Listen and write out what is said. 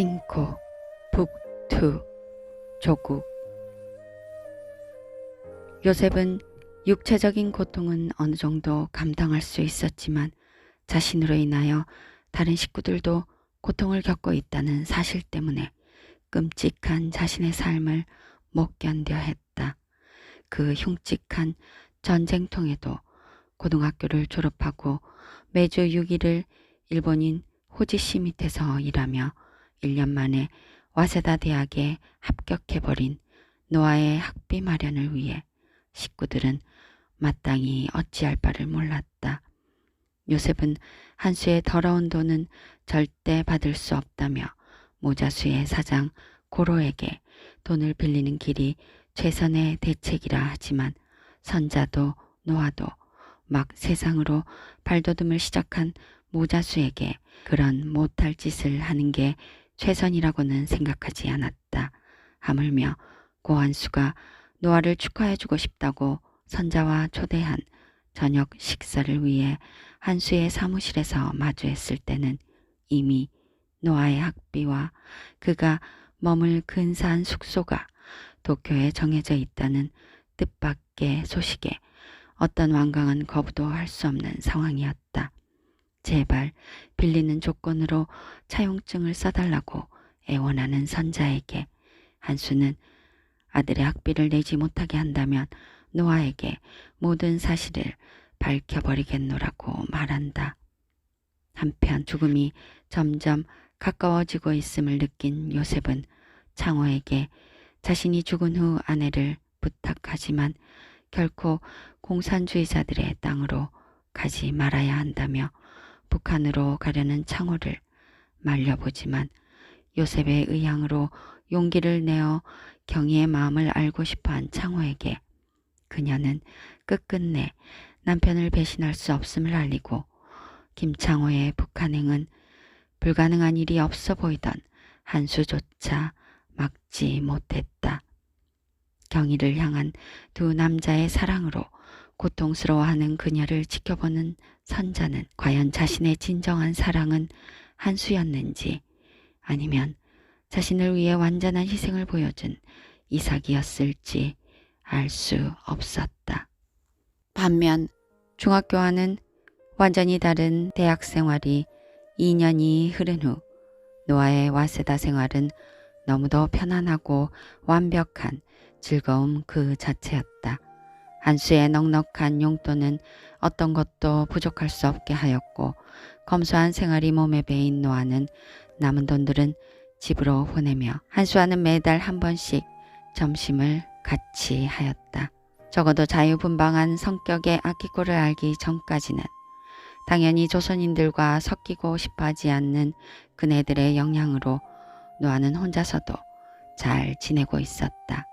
않고 북투 조국 요셉은 육체적인 고통은 어느 정도 감당할 수 있었지만 자신으로 인하여 다른 식구들도 고통을 겪고 있다는 사실 때문에 끔찍한 자신의 삶을 못 견뎌 했다. 그 흉측한 전쟁통에도 고등학교를 졸업하고 매주 6일을 일본인 호지시 밑에서 일하며 1년 만에 와세다 대학에 합격해버린 노아의 학비 마련을 위해 식구들은 마땅히 어찌할 바를 몰랐다. 요셉은 한수의 더러운 돈은 절대 받을 수 없다며 모자수의 사장 고로에게 돈을 빌리는 길이 최선의 대책이라 하지만 선자도 노아도 막 세상으로 발돋움을 시작한 모자수에게 그런 못할 짓을 하는 게 최선이라고는 생각하지 않았다. 하물며 고한수가 노아를 축하해주고 싶다고 선자와 초대한 저녁 식사를 위해 한수의 사무실에서 마주했을 때는 이미 노아의 학비와 그가 머물 근사한 숙소가 도쿄에 정해져 있다는 뜻밖의 소식에 어떤 완강한 거부도 할 수 없는 상황이었다. 제발 빌리는 조건으로 차용증을 써달라고 애원하는 선자에게 한수는 아들의 학비를 내지 못하게 한다면 노아에게 모든 사실을 밝혀버리겠노라고 말한다. 한편 죽음이 점점 가까워지고 있음을 느낀 요셉은 창호에게 자신이 죽은 후 아내를 부탁하지만 결코 공산주의자들의 땅으로 가지 말아야 한다며 북한으로 가려는 창호를 말려보지만 요셉의 의향으로 용기를 내어 경희의 마음을 알고 싶어한 창호에게 그녀는 끝끝내 남편을 배신할 수 없음을 알리고 김창호의 북한행은 불가능한 일이 없어 보이던 한 수조차 막지 못했다. 경희를 향한 두 남자의 사랑으로 고통스러워하는 그녀를 지켜보는 선자는 과연 자신의 진정한 사랑은 한수였는지 아니면 자신을 위해 완전한 희생을 보여준 이삭이었을지 알 수 없었다. 반면 중학교와는 완전히 다른 대학 생활이 2년이 흐른 후 노아의 와세다 생활은 너무도 편안하고 완벽한 즐거움 그 자체였다. 한수의 넉넉한 용돈은 어떤 것도 부족할 수 없게 하였고 검소한 생활이 몸에 배인 노아는 남은 돈들은 집으로 보내며 한수와는 매달 한 번씩 점심을 같이 하였다. 적어도 자유분방한 성격의 아키코를 알기 전까지는 당연히 조선인들과 섞이고 싶어하지 않는 그네들의 영향으로 노아는 혼자서도 잘 지내고 있었다.